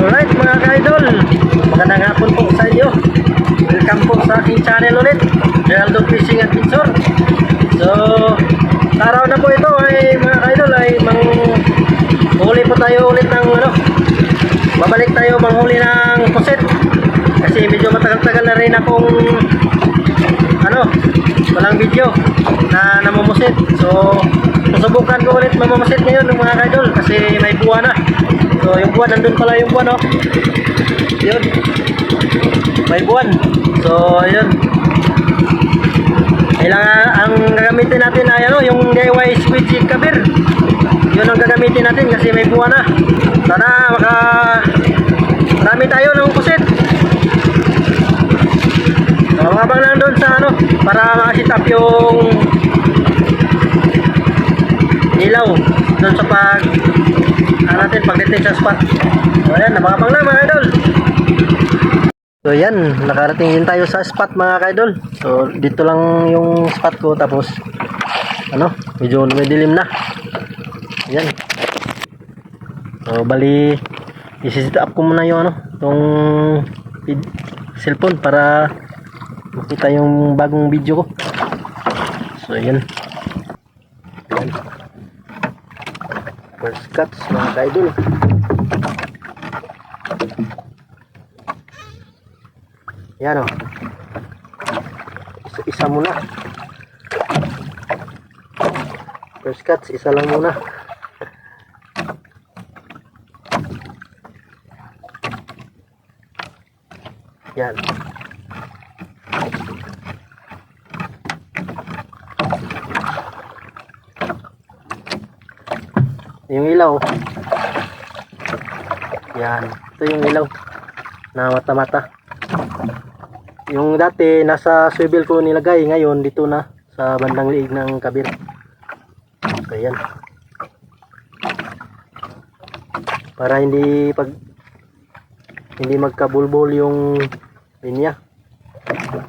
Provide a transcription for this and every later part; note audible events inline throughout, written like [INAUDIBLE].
Alright mga ka-idol, magandang hapon po sa inyo. Welcome po sa aking channel ulit, Geraldo Fishing Adventure. So, araw na po ito ay mga ka-idol ay mang huli po tayo ulit ng ano, babalik tayo manghuli ng puset. Kasi medyo matagal-tagal na rin akong ano, walang video na namumusit. So, susubukan ko ulit mamamasit ngayon ng mga buwan, nandun pala yung buwan, oh. Yun. May buwan. So, yun. Kailangan, ang gagamitin natin ay ano, yung DIY squid kabir. Yun ang gagamitin natin kasi may buwan na. Sana maka marami tayo ng kusit. So, habang lang doon sa ano, para makasit up yung ilaw doon sa pag sa spot. So ayan, nababang lang mga idol. So yan, nakarating din tayo sa spot mga idol. So dito lang yung spot ko tapos ano, medyo may dilim na. Yan. So bali i-set up ko muna yung ano, tong cellphone para makita yung bagong video ko. So yan. Yan. First cuts mga ka-idol. Yan o. Isa, isa muna. First cuts, isa lang muna. Yan. Yung ilaw. Yan. Ito yung ilaw na mata-mata. Yung dati nasa swivel ko nilagay, ngayon dito na sa bandang liig ng kabir. So yan. Para hindi pag hindi magkabulbol yung linya,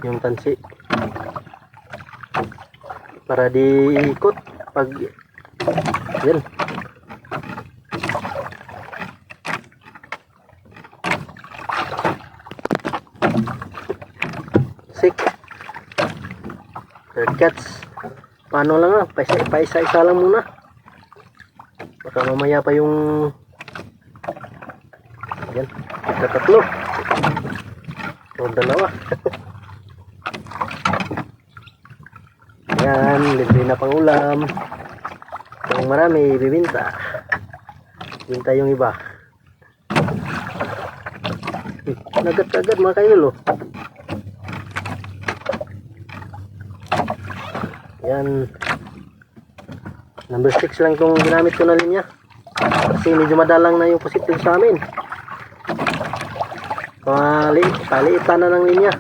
yung tansi. Para di ikot pag yan. Cuts. Paano lang ah, paisa, paisa-isa lang muna. Baka mamaya pa yung Yan, ika tatlo. O dalawa. [LAUGHS] Yan, libre na pang ulam. Kung marami, bibinta. Binta yung iba. Nagat-agad mga kayo, oh. Yan. Number 6 lang itong ginamit ko na linya. Kasi medyo madalang na yung positive sa amin. Pali, paliitan na ng linya.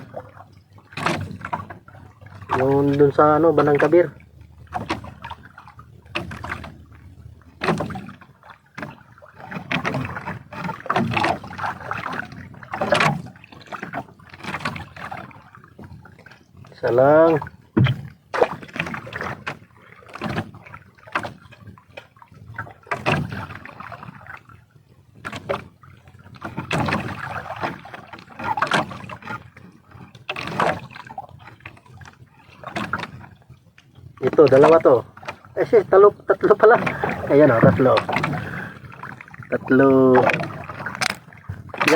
Yung dun sa ano, Bandang Kabir. Isa dalawa to. Eh, shit, talo, tatlo pala. Ayan o, tatlo. Tatlo.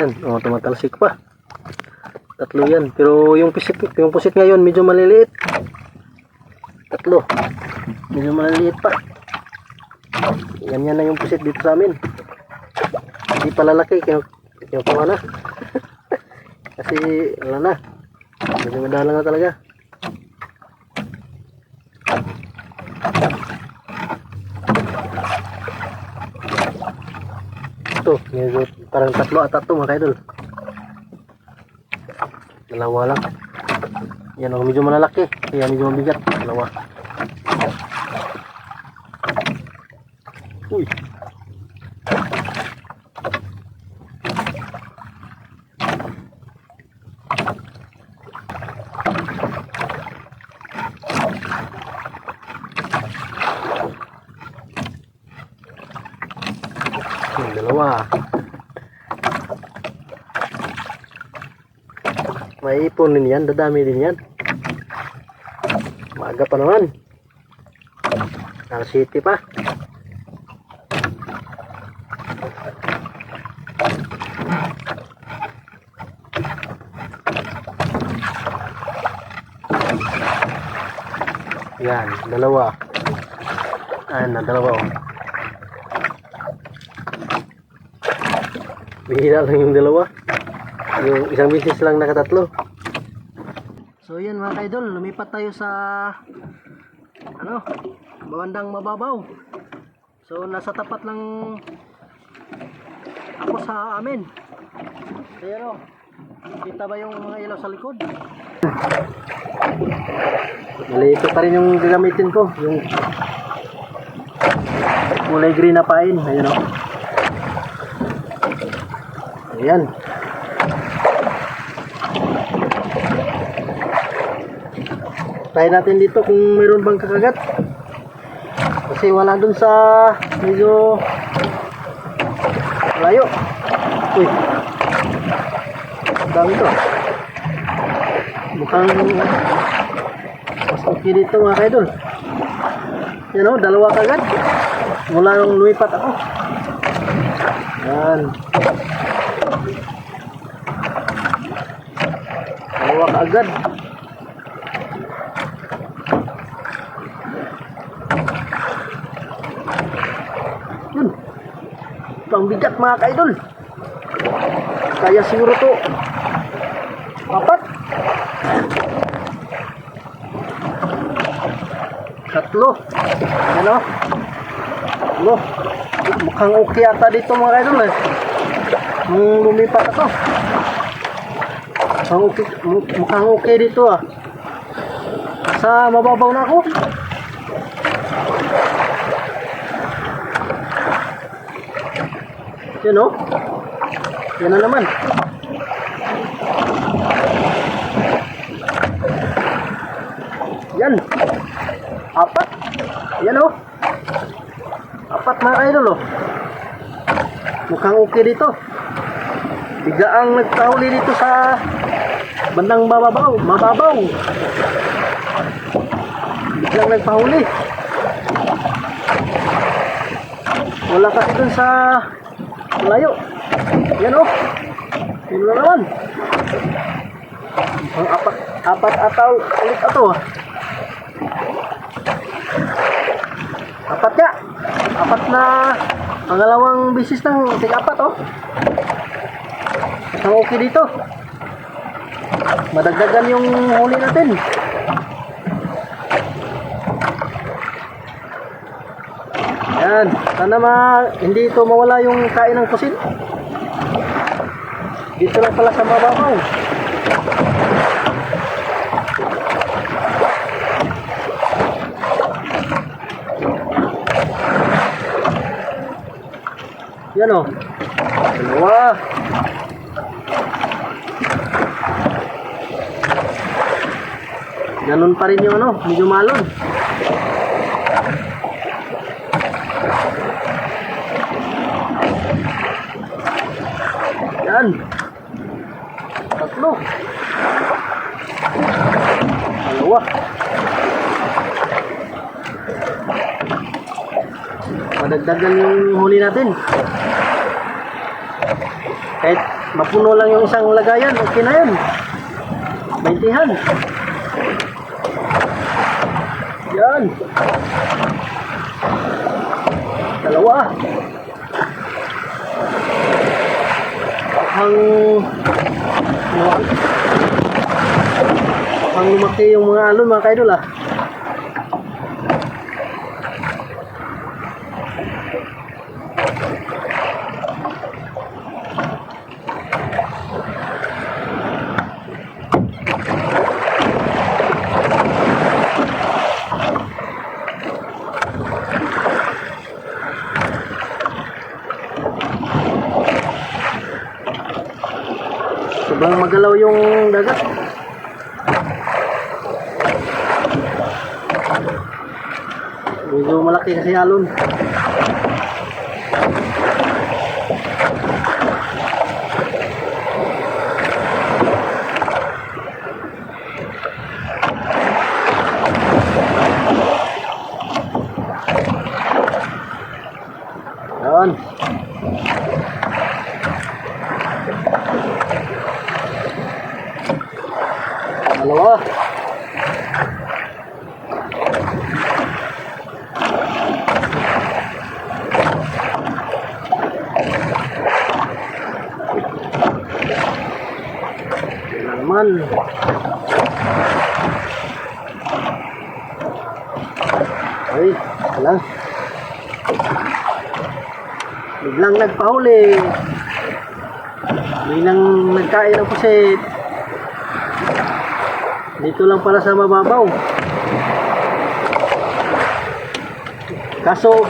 Yan, o, tumatalsik pa. Tatlo yan. Pero yung pusit, yung pusit ngayon, medyo maliliit. Tatlo. Medyo maliliit pa. Yan yan na yung pusit dito sa amin. Hindi pa lalaki, kinu kinukuha na. [LAUGHS] Kasi, wala na. Medyo madala na talaga. Ito, medyo parang tatlo at tatlo mga kaidol. Dalawa lang. Yan ang medyo malalaki. Kaya medyo mabigat. Dalawa. Uy. dalawa. May ipon din yan dadami din yan. Maaga pa naman. Ng city pa. Yan dalawa. Ayan na dalawa oh. Bihira lang yung dalawa. Yung isang business lang nakatatlo. So yan mga kaidol, lumipat tayo sa ano, bawandang mababaw. So nasa tapat ng ako sa amin. Pero kita ba yung mga ilaw sa likod? Maliit pa rin yung gagamitin ko, yung kulay green na pain, ayun o. Ayan. Try natin dito kung mayroon bang kakagat. Kasi wala dun sa medyo layo. Uy. Dami to. Mukhang mas okay dito mga kaidol. Yan o, dalawa kagad. Mula nung lumipat ako. Yan. Dalawa kaagad. Yun. Ang bigat mga kaidol. Kaya siguro to. Apat. Tatlo. Ano? Tatlo. Mukhang okay ata dito mga kaidol eh. Nung lumipat ako. Mukhang okay, mu- mukhang okay dito ah. Sa mababaw na ako. Yun oh. Yan na naman. Yan. Apat. Yan oh. Apat mga idol oh. Mukhang okay dito. Bigla ang nagkahuli dito sa bandang mababaw. Mababaw. Biglang nagpahuli. Wala kasi dun sa layo. Yan oh. Yun na naman. Ang apat, apat ataw ulit ato ah. Apat ya. Apat na pangalawang bisis ng tig apat oh. Ang okay dito. Madagdagan yung huli natin. Yan. Sana ma hindi ito mawala yung kain ng kusin. Dito lang pala sa mababaw. Yan o. Dalawa. Ganun pa rin yung ano, medyo malon. Yan. Tatlo. Dalawa. Madagdagan yung huli natin. Kahit mapuno lang yung isang lagayan, okay na yun. Baintihan. Yan. Dalawa. Ang ang lumaki yung mga alon mga kaidol ah. Magalaw yung dagat. Medyo malaki kasi alon. Naman. Ay, wala. Biglang nagpahuli. Biglang nagkain ng pusit. Dito lang pala sa mababaw. Kaso,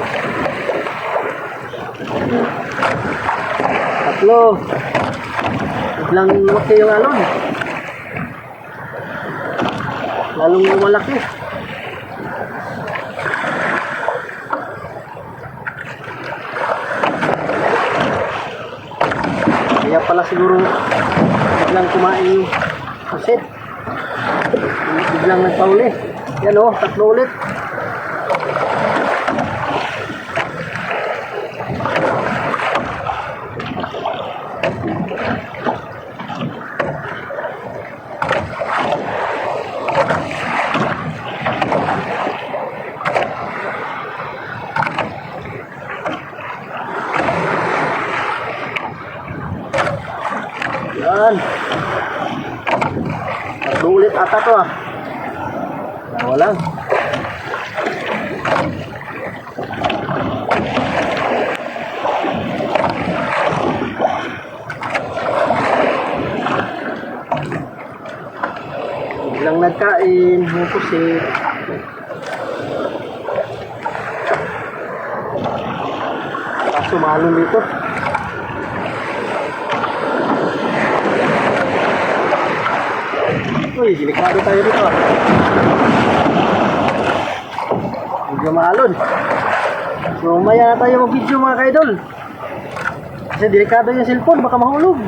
tatlo. Biglang lumaki yung alon. Lalong lumalaki. Kaya pala siguro biglang kumain yung pusit. Biglang nagpauli. Yan o, tatlo ulit. Yan. Tatlo ulit ata to ah. Dalawa lang. Biglang nagkain, yung pusit. Kaso malong dito. Uy, delikado tayo dito. Medyo maalon. So, maya na tayo mag-video mga kaidol. Kasi delikado yung cellphone, baka mahulog.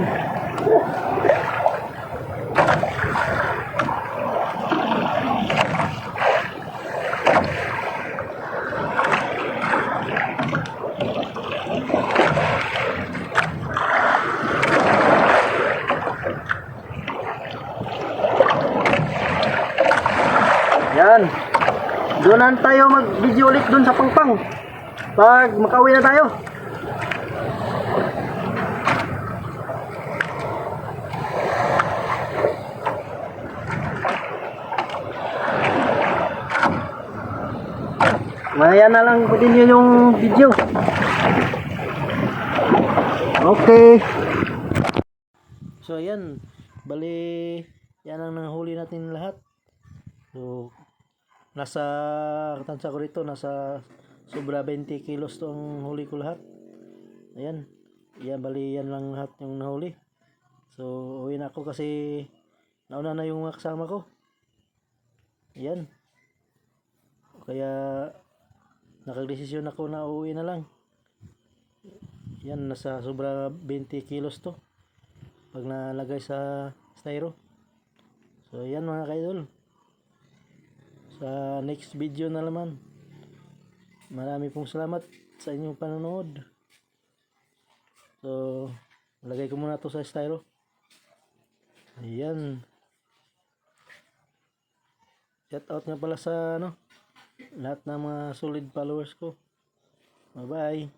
Yan. Doon tayo mag-video ulit doon sa pangpang. Pag makauwi na tayo. Maya na lang po din yun yung video. Okay. So ayan, bali yan ang nahuli natin lahat. So nasa tansya ko rito, nasa sobra 20 kilos tong huli ko lahat. Ayan. Yan, bali yan lang lahat yung nahuli. So, uwi na ako kasi nauna na yung mga kasama ko. Ayan. Kaya nakagdesisyon ako na uuwi na lang. Yan, nasa sobra 20 kilos to. Pag nalagay sa styro. So, yan mga kaidol sa next video na naman. Marami pong salamat sa inyong panonood. So, lagay ko muna to sa styro. Ayan. Shout out nga pala sa ano, lahat ng mga solid followers ko. Bye-bye.